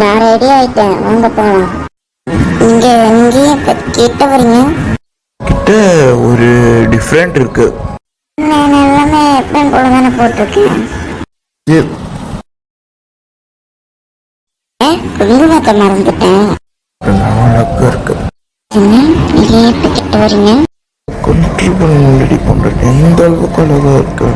நான் ரெடி ஆயிட்டேன் வாங்க போகலாம் இங்க இப்ப கிட்ட வரீங்க கிட்ட ஒரு டிஃப்ரெண்ட் இருக்கு. நான் எல்லாமே எப்பயும் போல தானே போட்டிருக்கேன் குங்குமத்தை மறந்துட்டேன். இருக்கு. நீங்க இப்ப கிட்ட வரீங்க கண்ட்ரி ரெடி பண்றேன் எந்த அளவுக்கு அழகா இருக்கு.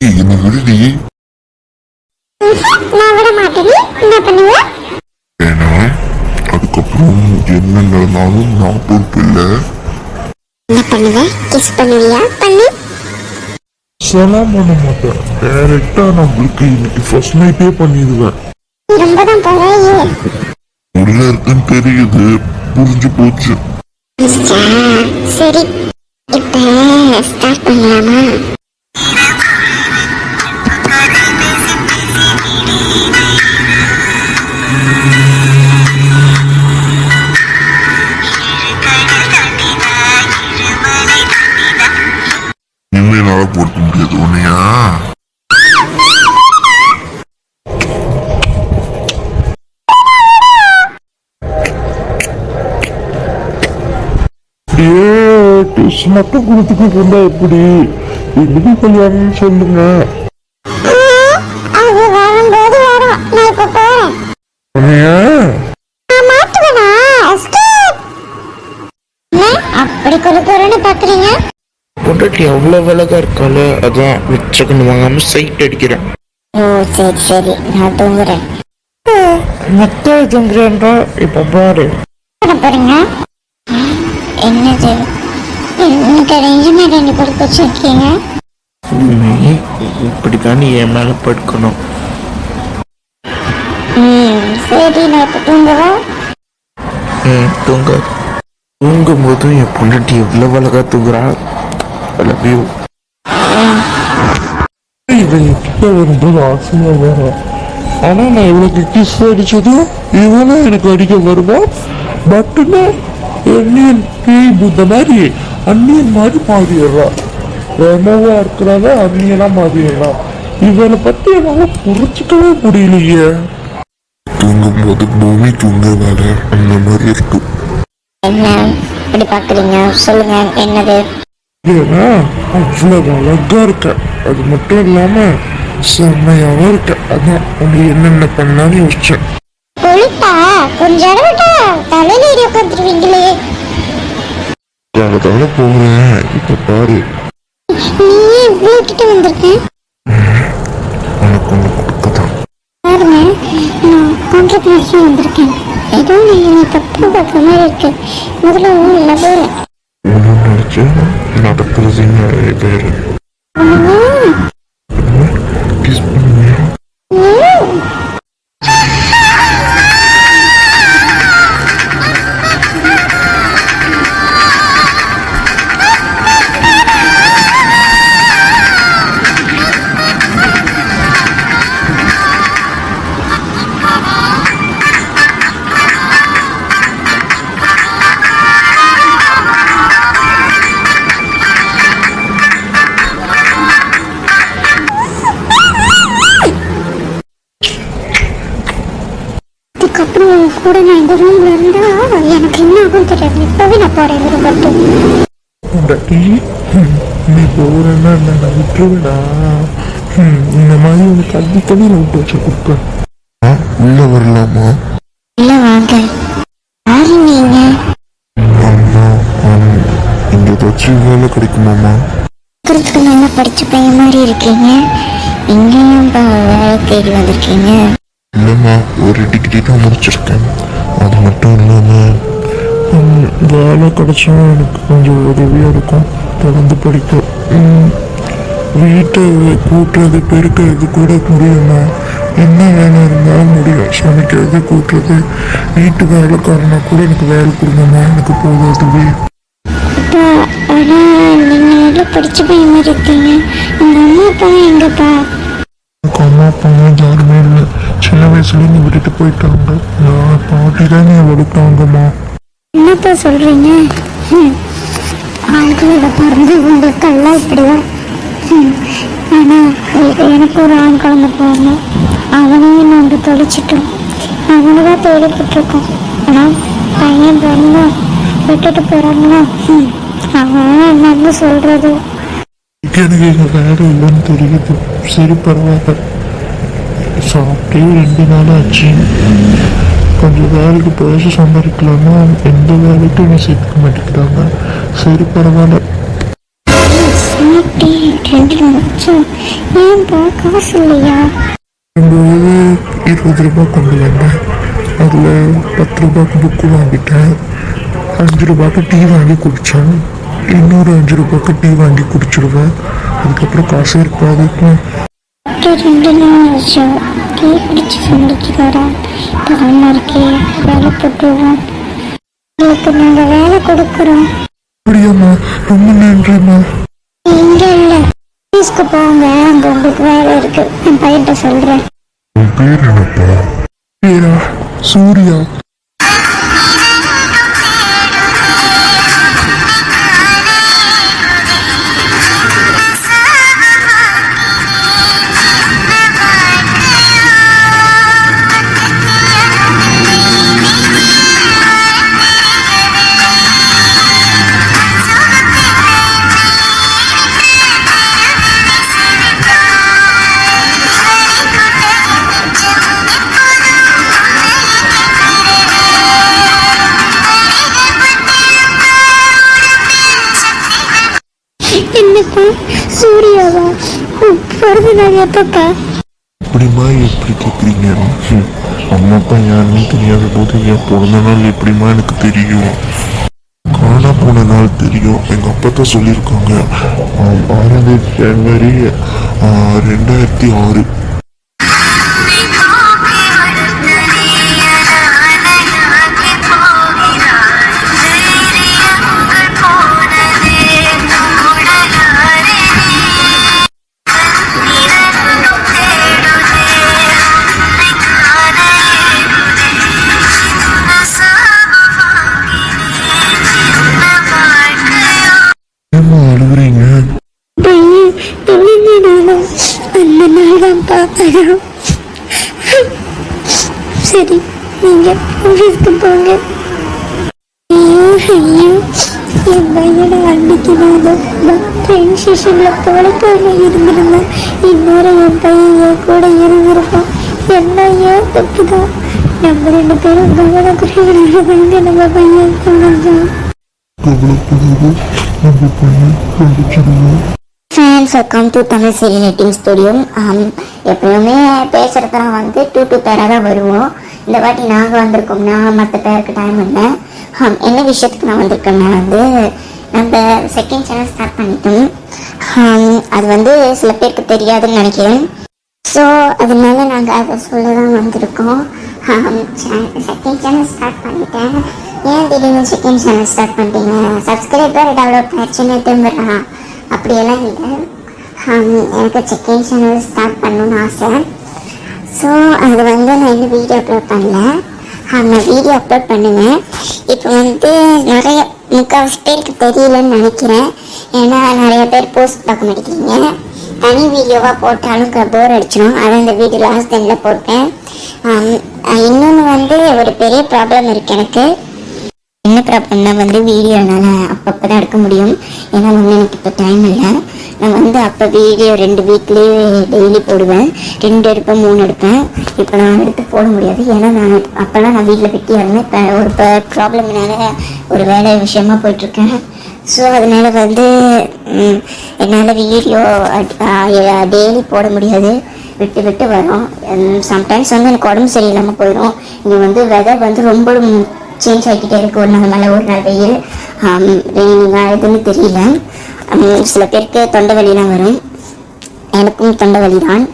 என்ன விடுதி நான் விட மாட்டேன் என்ன பண்ணுவ? அதுக்கப்புறம் என்ன நடந்தாலும் நான் பொறுப்பு இல்லை. என்ன பண்ணுவ? கிஸ் பண்ணுவியா? பண்ணு. செலாம் பண்ண மாட்டேன். டைரக்டா நம்மளுக்கு இன்னைக்கு ஃபர்ஸ்ட் நைட்டே பண்ணிடுவேன். ரொம்ப தான் போறையே உள்ள இருக்குன்னு தெரியுது புரிஞ்சு போச்சு. சரி இப்ப ஸ்டார்ட் பண்ணலாமா? என்னால பொறுக்க முடியாது உன்னையா? மட்டும் கொடுத்துட்டு இருந்தா எப்படி? இன்னைக்கு கல்யாணம் சொல்லுங்க. அப்படி கொடு கொருன்னு பாக்குறீங்க? பொண்டாட்டி அவ்வளவு அழகா இருக்கால அதான் வச்சுக்கணும் வாங்காம சைட் அடிக்கிறேன். ஓ சரி சரி நான் தூங்குறேன். மத்த இப்ப பாரு. போறீங்க? என்னது? எனக்கு ரெண்டு ரெண்டு கொடுக்க வச்சிருக்கீங்க? நீ என் மேல படுக்கணும். ம் சரி நான் இப்ப தூங்கவா? ம் தூங்க தூங்கும் போதும் என் பொண்டாட்டி எவ்வளவு அழகா தூங்குறா? I love you. இவன் கிட்ட வரும்போது ஆசையா வரும் ஆனா நான் இவளுக்கு கிஸ் அடிச்சதும் இவனும் எனக்கு அடிக்க வருவான். பட்டுன்னு பேய் புத்த மாதிரி அந்நியன் மாதிரி மாறிடுறான். ரெமோவா இருக்கிறாங்க அந்நியனா பத்தி என்னால புரிஞ்சுக்கவே முடியலையே. தூங்கும் போது பூமி தூங்குறதால அந்த மாதிரி இருக்கும் என்ன இப்படி பாக்குறீங்க சொல்லுங்க என்னது? ஏன்னா அவ்வளவு அழகா இருக்க. அது மட்டும் இல்லாம செம்மையாவும் இருக்க. அதான் உங்க என்னென்ன பண்ணலான்னு யோசிச்சேன். கொழுப்பா கொஞ்சம் தலையில ஏறி உட்காந்துருவீங்களே தானே போகிறேன் இப்ப பாரு. நீ ஏன் இவ்வளவு கிட்ட வந்திருக்கேன் உனக்கு ஒண்ணு கொடுக்கதான் பாருங்க நான் கான்ட்ராக்ட் முடிச்சு வந்திருக்கேன். ஏதோ நீங்க தப்பு பார்க்குற மாதிரி இருக்கு. முதல்ல ஒன்றும் இல்லை ஒன்று நினைச்சு நிறைய பேரு கிஸ் பண்ணுவியா அதுக்கப்புறம் கூட நான் இந்த ரூம்ல இருந்தா எனக்கு என்ன ஆகும் தெரியாது இப்பவே நான் போறேன் நீ போறேன்னா நான் விட்டுருவேடா இந்த மாதிரி உனக்கு அடிக்கடி நான் விட்டு வச்சு கொடுப்பேன் உள்ள வரலாமா இல்ல வாங்க யாரு நீங்க அம்மா அம்மா படிச்சு வேலை கிடைக்குமாம்மா இருக்கிறதுக்கு நல்லா படிச்ச பையன் மாதிரி இருக்கீங்க இங்கேயும் வேலை தேடி வந்திருக்கீங்க இல்லைம்மா ஒரு டிகிரி தான் முடிச்சிருக்கேன் அது மட்டும் இல்லாமல் வேலை கிடைச்சா எனக்கு கொஞ்சம் உதவியாக இருக்கும் தொடர்ந்து படிக்க வீட்டை கூட்டுறது பெருக்கிறது கூட முடியுமா என்ன வேலை இருந்தாலும் முடியும் சமைக்கிறது கூட்டுறது வீட்டு வேலைக்காரனா கூட எனக்கு வேலை கொடுங்கம்மா எனக்கு நல்லா படிச்ச பையன் மாதிரி இருக்கீங்க உங்கள் அம்மா அப்பா எங்கப்பா எனக்கு அம்மா அப்பா வயசுலேருந்து விட்டுட்டு போயிட்டாங்க. நான் பாட்டி தான் நீ வளர்த்தாங்கம்மா என்னப்பா சொல்கிறீங்க ஆண்களோட பிறந்து உங்களுக்கெல்லாம் இப்படிதான். ஆனால் எனக்கு ஒரு ஆண் குழந்தை போகணும் அவனையும் நாங்கள் தொலைச்சிட்டோம். அவனை தான் தேடிக்கிட்டுருக்கோம் ஆனால் பையன் பிறந்தா விட்டுட்டு போகிறாங்களா அவன் என்னன்னு சொல்கிறது எனக்கு இங்கே வேலை இல்லைன்னு தெரியுது. சரி பரவாயில்ல. சாப்பிட்டே ரெண்டு நாள் ஆச்சு கொஞ்சம் வேலைக்கு பைசா சம்பாதிக்கலாம்னா எந்த வேலைக்கும் என்னை சேர்த்துக்க மாட்டேங்கிறாங்க சரி பரவாயில்ல இருபது ரூபாய் கொண்டு வந்தேன் அதில் பத்து ரூபாய்க்கு புக்கு வாங்கிட்டேன் அஞ்சு ரூபாய்க்கு டீ வாங்கி குடித்தேன் இன்னொரு அஞ்சு ரூபாய்க்கு டீ வாங்கி குடிச்சிடுவேன் அதுக்கப்புறம் காசு இருக்காது ரெண்டு நாள் ஆச்சு டீ குடிச்சு சந்திக்கிறாரா பாவமாக இருக்கே வேலை போட்டுருவோம் உங்களுக்கு நாங்கள் வேலை கொடுக்குறோம் அப்படியாம்மா ரொம்ப நன்றிம்மா இங்கே இல்லை ஆஃபீஸ்க்கு போங்க அங்கே உங்களுக்கு வேலை இருக்கு என் பையன்கிட்ட சொல்கிறேன் உன் பேர் என்னப்பா பேரா சூர்யா என்னப்பா? சூர்யாவா? பிறந்த நாள் எப்பப்பா? எப்படிமா எப்படி கேட்குறீங்க அம்மா அப்பா யாருன்னு தெரியாத போது என் பிறந்த நாள் எப்படிம்மா எனக்கு தெரியும்? காணா போன நாள் தெரியும். எங்கள் அப்பா தான் சொல்லியிருக்காங்க. ஆறாவது ஜனவரி ரெண்டாயிரத்தி ஆறு. வந்துடும் சரி நீங்கள் ஆஃபீஸ்க்கு போங்க. ஐயோ ஐயோ என் பையனை அன்னைக்கு நான் ட்ரெயின் ஸ்டேஷனில் தொலைக்காம இருந்திருந்தேன் இன்னொரு என் பையன் என் கூட இருந்திருப்பான். என்ன ஏன் தப்பு தான் நம்ம ரெண்டு பேரும் கவனக்குறையாக நம்ம பையன். தொலைஞ்சான் கவலைப்படாத நம்ம பையன் கிடைச்சிடுவோம் friends welcome to Tamil serial netting studio எப்பயுமே பேசுகிறதுலாம் வந்து டூ டூ பேராக தான் வருவோம். இந்த வாட்டி நாங்கள் வந்திருக்கோம்னா மற்ற பேருக்கு டைம் இல்லை. என்ன விஷயத்துக்கு நான் வந்திருக்கேன்னா வந்து நம்ம செகண்ட் சேனல் ஸ்டார்ட் பண்ணிட்டோம். அது வந்து சில பேருக்கு தெரியாதுன்னு நினைக்கிறேன். ஸோ அதனால நாங்கள் அதை சொல்ல தான் வந்திருக்கோம். செகண்ட் சேனல் ஸ்டார்ட் பண்ணிட்டேன். ஏன் திடீர்னு செகண்ட் சேனல் ஸ்டார்ட் பண்ணிட்டீங்க? சப்ஸ்கிரைபர் டெவலப் ஆச்சுன்னு திரும்ப அப்படியெல்லாம் இல்லை. எனக்கு செகண்ட் சேனல் ஸ்டார்ட் பண்ணணும்னு ஆசை. ஸோ அது வந்து நான் இன்னும் வீடியோ அப்லோட் பண்ணல. நான் வீடியோ அப்லோட் பண்ணுவேன். இப்போ வந்து நிறைய முக்கால்வாசி பேருக்கு தெரியலன்னு நினைக்கிறேன். ஏன்னா நிறைய பேர் போஸ்ட் பார்க்க மாட்டேங்கிறீங்க. தனி வீடியோவாக போட்டாலும் போர் அடிச்சிடும் அதை அந்த வீடியோ லாஸ்ட் டைமில் போட்டேன். இன்னொன்று வந்து ஒரு பெரிய ப்ராப்ளம் இருக்குது எனக்கு. என்ன ப்ராப்ளம்னா வந்து வீடியோ என்னால் அப்பப்போ தான் எடுக்க முடியும். ஏன்னா வந்து எனக்கு இப்போ டைம் இல்லை. நான் வந்து அப்போ வீடியோ ரெண்டு வீக்லேயே டெய்லி போடுவேன். ரெண்டு எடுப்பேன் மூணு எடுப்பேன். இப்போ நான் எடுத்து போட முடியாது. ஏன்னா நான் அப்போல்லாம் நான் வீட்டில் வெட்டியாக இருந்தேன் இப்போ ஒரு ப்ராப்ளம்னால ஒரு வேலை விஷயமா போயிட்டுருக்கேன். ஸோ அதனால் வந்து என்னால் வீடியோ டெய்லி போட முடியாது. விட்டு விட்டு வரும். சம்டைம்ஸ் வந்து எனக்கு உடம்பு சரியில்லாமல் போயிடும் இங்கே வந்து வெதர் வந்து ரொம்ப சேஞ்ச் ஆகிக்கிட்டே இருக்கு ஒரு நாள் மழை ஒரு நாள் வெயில் ரெயினிங்காக எதுன்னு தெரியல. சில பேருக்கு தொண்டை வலிலாம் வரும். எனக்கும் தொண்டை வலி தான்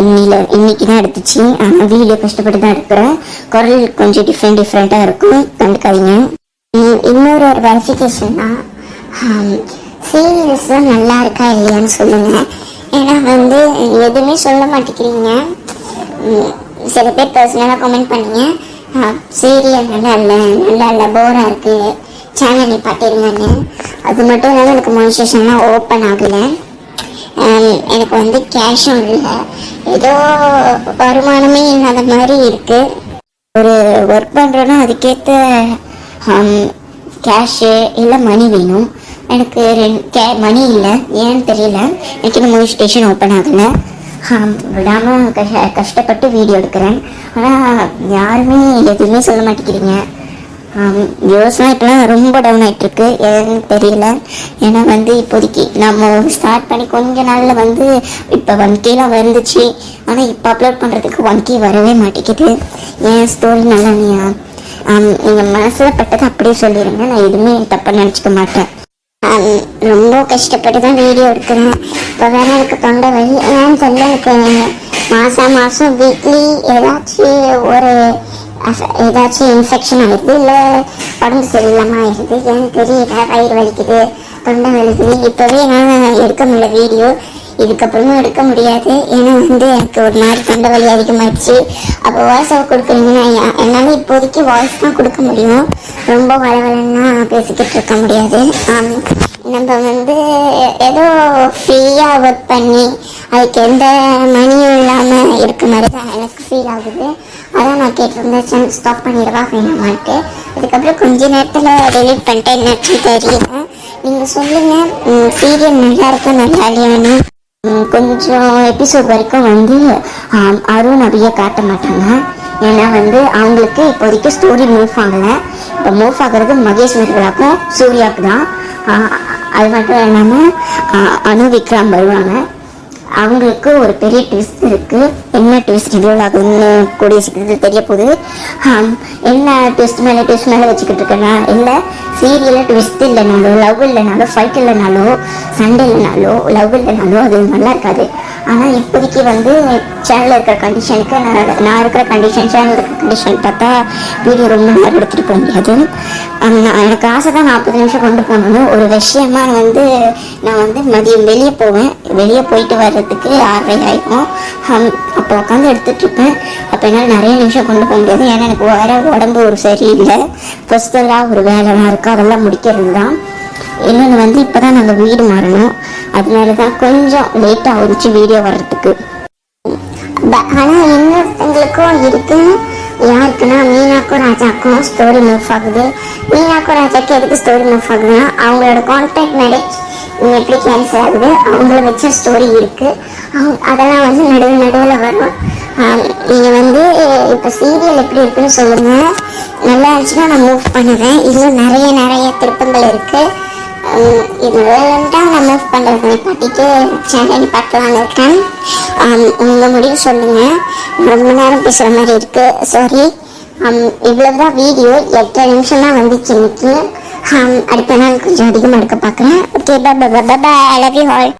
இன்னில இன்னைக்கு தான் எடுத்துச்சு. ஆனால் வீடியோ கஷ்டப்பட்டு தான் எடுக்கிறேன் குரல் கொஞ்சம் டிஃப்ரெண்ட் டிஃப்ரெண்ட்டாக இருக்கும். கண்டுக்காதீங்க. இன்னொரு ஒரு வெரிஃபிகேஷன் தான் நல்லா இருக்கா இல்லையான்னு சொல்லுங்கள் ஏன்னா வந்து எதுவுமே சொல்ல மாட்டேங்கிறீங்க. சில பேர் பர்சனலாக கமெண்ட் பண்ணீங்க. சீரியல் நல்லா இல்லை. நல்லா இல்லை போராக இருக்குது சேனல் நீ அது மட்டும் இல்லாமல் எனக்கு மோனிஸ்டேஷன்லாம் ஓப்பன் ஆகலை. எனக்கு வந்து கேஷும் இல்லை. ஏதோ வருமானமே இல்லாத மாதிரி இருக்கு. ஒரு ஒர்க் பண்ணுறோன்னா அதுக்கேற்ற கேஷு இல்லை மணி வேணும். எனக்கு ரெண்டு கே மணி இல்லை. ஏன்னு தெரியல. எனக்கு இன்னும் மோனிஸ்டேஷன் ஓப்பன் ஆகலை. விடாமல் கஷ கஷ்டப்பட்டு வீடியோ எடுக்கிறேன். ஆனால் யாருமே எதுவுமே சொல்ல மாட்டேங்கிறீங்க. வியூஸ்லாம் இப்போலாம் ரொம்ப டவுன் ஆகிட்டுருக்கு ஏன்னு தெரியல. ஏன்னா வந்து இப்போதைக்கு நம்ம ஸ்டார்ட் பண்ணி கொஞ்ச நாளில் வந்து இப்போ ஒன் கேலாம் வந்துச்சு. ஆனால் இப்போ அப்லோட் பண்ணுறதுக்கு ஒன் கே வரவே மாட்டேங்குது. ஏன் ஸ்டோரி நல்லா நீயா நீங்கள் மனசில் பட்டதை அப்படியே சொல்லிடுங்க நான் எதுவுமே தப்பாக நினச்சிக்க மாட்டேன். ரொம்ப கஷ்டப்பட்டு தான் வீடியோ எடுக்கிறேன் இப்போ வேற எனக்கு தொண்டை வலி. ஏன்னு சொல்ல எனக்கு மாதம் மாதம் வீக்லி ஏதாச்சும் ஒரு ஏதாச்சும் இன்ஃபெக்ஷன் ஆயிடுது இல்லை உடம்பு சரியில்லாமல் ஆயிடுது? ஏன்னு தெரியல வயிறு வலிக்குது தொண்டை வலிக்குது. இப்போவே நான் எடுக்க முடியல வீடியோ. இதுக்கப்புறமும் எடுக்க முடியாது. ஏன்னா வந்து எனக்கு ஒரு மாதிரி தொண்டை வலி அதிகமாகிடுச்சு அப்போ வாய்ஸ் ஓவர் கொடுக்குறீங்கன்னா என்னால் இப்போதைக்கு வாய்ஸ் தான் கொடுக்க முடியும். ரொம்ப வளவலன்னா பேசிக்கிட்டு இருக்க முடியாது. நம்ம வந்து ஏதோ ஃப்ரீயாக ஒர்க் பண்ணி அதுக்கு எந்த மணியும் இல்லாமல் இருக்க மாதிரி தான் எனக்கு ஃபீல் ஆகுது. அதான் நான் கேட்டிருந்தேன் சேனல் ஸ்டாப் பண்ணிடவா வேணாமான்ட்டு. அதுக்கப்புறம் கொஞ்ச நேரத்தில் டெலிட் பண்ணிட்டேன் என்னாச்சுன்னு தெரியல. நீங்கள் சொல்லுங்கள் சீரியல் நல்லா இருக்கா நல்லா இல்லையான்னு. கொஞ்சம் எபிசோட் வரைக்கும் வந்து அருண் அபியை காட்ட மாட்டாங்க. ஏன்னா வந்து அவங்களுக்கு இப்போதைக்கு ஸ்டோரி மூவ் ஆகலை. இப்போ மூவ் ஆகிறது மகேஷ் மிர்லாக்கும் சூர்யாவுக்கு தான் அது மட்டும் இல்லாமல் அனு விக்ரம் வருவாங்க. அவங்களுக்கு ஒரு பெரிய ட்விஸ்ட் இருக்கு. என்ன ட்விஸ்ட் ரிவீல் ஆகுதுன்னு கூடிய சீக்கிரத்தில் தெரிய போகுது. என்ன ட்விஸ்ட் மேலே ட்விஸ்ட் மேலே வச்சுக்கிட்டு இருக்கேன்னா இல்லை சீரியலில் ட்விஸ்ட் இல்லைனாலோ லவ் இல்லைனாலோ ஃபைட் இல்லைனாலோ சண்டை இல்லைனாலோ லவ் இல்லைனாலோ அது நல்லா இருக்காது. ஆனால் இப்போதைக்கு வந்து சேனலில் இருக்கிற கண்டிஷனுக்கு நான் நான் இருக்கிற கண்டிஷன் சேனல் இருக்கிற கண்டிஷன் பார்த்தா வீடியோ ரொம்ப நேரம் எடுத்துகிட்டு போக முடியாது. நான் எனக்கு ஆசை தான் நாற்பது நிமிஷம் கொண்டு போகணும் ஒரு விஷயமா வந்து நான் வந்து மதியம் வெளியே போவேன். வெளியே போயிட்டு வர்றதுக்கு ஆறரை ஆகிடும் அப்போ உட்காந்து எடுத்துகிட்ருப்பேன் அப்போ என்னால் நிறைய நிமிஷம் கொண்டு போக முடியாது. ஏன்னா எனக்கு வேற உடம்பு ஒரு சரியில்லை. ஃபஸ்ட்டெல்லாம் ஒரு வேலைலாம் இருக்குது அதெல்லாம் முடிக்கிறது தான் இன்னொன்று வந்து இப்போ தான் நாங்கள் வீடு மாறணும். அதனால தான் கொஞ்சம் லேட்டாக ஆகிடுச்சு வீடியோ வர்றதுக்கு. ப- இன்னொருத்தங்களுக்கும் இருக்கு? யாருக்குன்னா மீனாக்கும் ராஜாக்கும் ஸ்டோரி மூவ் ஆகுது. மீனாக்கும் ராஜாக்கு எதுக்கு ஸ்டோரி மூவ் ஆகுதுன்னா அவங்களோட கான்டாக்ட் மேரேஜ் எப்படி கேன்சல் ஆகுது அவங்கள வச்ச ஸ்டோரி இருக்கு. அவங்க அதெல்லாம் வந்து நடுவில் நடுவில் வரும். நீங்கள் நீங்க வந்து இப்போ சீரியல் எப்படி இருக்குன்னு சொல்லுங்க. நல்லா இருந்துச்சுன்னா நான் மூவ் பண்ணுவேன். இன்னும் நிறைய நிறைய திருப்பங்கள் இருக்கு. இது வேலைன்ட்டாக நான் மூவ் பண்ணுறது நிப்பாட்டிட்டு சேனல் நிப்பாட்டலான்னு இருக்கேன் உங்கள் முடிவு சொல்லுங்கள் ரொம்ப நேரம் பேசுகிற மாதிரி இருக்குது சாரி இவ்வளவுதான் வீடியோ எட்டரை நிமிஷம் தான் வந்துச்சு இன்னைக்கு. அடுத்த நாள் கொஞ்சம் அதிகமாக எடுக்க பார்க்குறேன். Okay bye bye bye bye I love you all